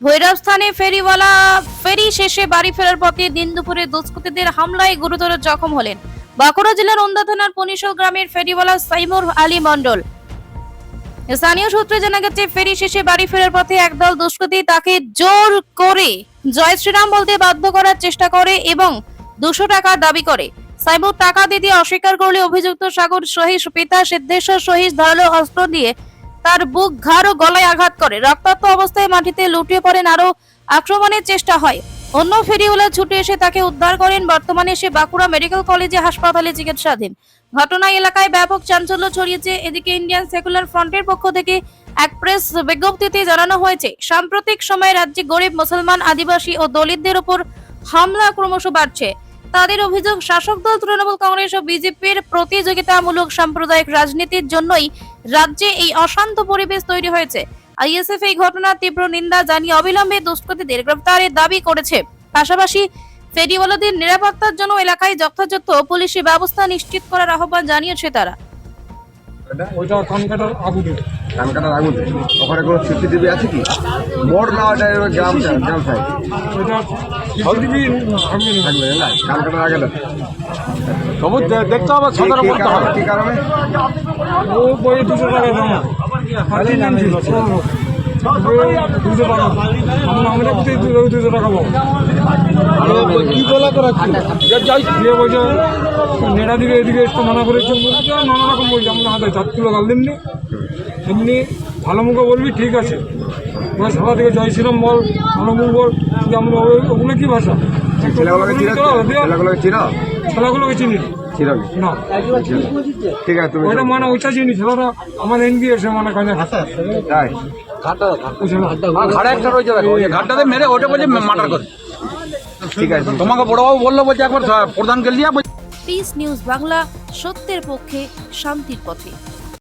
ভৈরব স্থানে ফেরিওয়ালা ফেরি শেষে বাড়ি ফেরার পথে দিন দুপুরে দুষ্কৃতীদের হামলায় গুরুতর জখম হলেন বাঁকুড়া জেলার ওন্দা থানার পনিশল গ্রামের ফেরিওয়ালা সাইমুর আলী মণ্ডল। স্থানীয় সূত্রে জানা গেছে, ফেরি শেষে বাড়ি ফেরার পথে একদল দুষ্কৃতী তাকে জোর করে জয় শ্রীরাম বলতে বাধ্য করার চেষ্টা করে এবং দুশো টাকা দাবি করে। সাইমুর টাকা দিতে অস্বীকার করলে অভিযুক্ত সাগর সহিস পিতা সিদ্ধেশ্বর সহিস ধারালো অস্ত্র দিয়ে তার বুক ঘাড় ও গলায় আঘাত করে। রক্তাক্ত অবস্থায় মাটিতে লুটিয়ে পড়েন আরও আক্রমণের চেষ্টা হয়। অন্য ফেরিওয়ালা ছুটে এসে তাকে উদ্ধার করেন। বর্তমানে সে বাঁকুড়া মেডিকেল কলেজে হাসপাতালে চিকিৎসাধীন। ঘটনা এলাকায় ব্যাপক চাঞ্চল্য ছড়িয়েছে। এদিকে ইন্ডিয়ান সেকুলার ফ্রন্টের পক্ষ থেকে এক প্রেস বিজ্ঞপ্তিতে জানানো হয়েছে, সাম্প্রতিক সময়ে রাজ্যে গরিব মুসলমান, আদিবাসী ও দলিতদের উপর হামলা ক্রমশ বাড়ছে। তাদের অভিযোগ, শাসক দল, তৃণমূল কংগ্রেস ও বিজেপির প্রতিযোগিতামূলক সাম্প্রদায়িক রাজনীতির জন্যই রাজ্যে এই অশান্ত পরিবেশ তৈরি হয়েছে। আইএসএফ এই ঘটনার তীব্র নিন্দা জানিয়ে অবিলম্বে দুষ্কৃতীদের গ্রেপ্তারের দাবি করেছে। পাশাপাশি ফেরিওয়ালাদের নিরাপত্তার জন্য এলাকায় যথাযথ পুলিশি ব্যবস্থা নিশ্চিত করার আহ্বান জানিয়েছে তারা। ওইটা কানকাটার আগুনে। কানকাটার আগুন। ওখানে কোনো সিসিটিভি আছে কি? মোড় না ওটা গ্রাম গ্রাম সাইড ওইটা সিসিটিভি থাকবে না। কানকাটার আগে না সবুজ দেখতে হবে কি- কি কারণে? কি কারণে? ও বইয়ে দুশো টাকা দাম তিন দিন ছিল দুশো টাকা। আমরা দুশো টাকা পাবো করা যাই বলছে নেড়া দিকে এদিকে একটু মানা করেছে নানা রকম বলছে আমরা হাতে চার কিলো গাল দিননি। এমনি ভালো মুখে বলবি ঠিক আছে। ওরা সবার দিকে জয় শ্রীরাম বল ভালো মুখ বল আমরা ওগুলো কি ভাষা? ছেলেগুলোকে চিনো? ছেলেগুলোকে চিনো? ছেলেগুলোকে চিনি। না। না। ঠিক আছে তুমি ওইটা মানে ওইটা চিনি ছেলেরা আমার এনগি এসে মানে কাজে তাই? মেরে ওটা বলছে মার্ডার করে। ঠিক আছে। তোমাকে বড়বাবু বলল, বলছে একবার প্রধানকে লিয়া পিস নিউজ বাংলা, সত্যের পক্ষে, শান্তির পথে।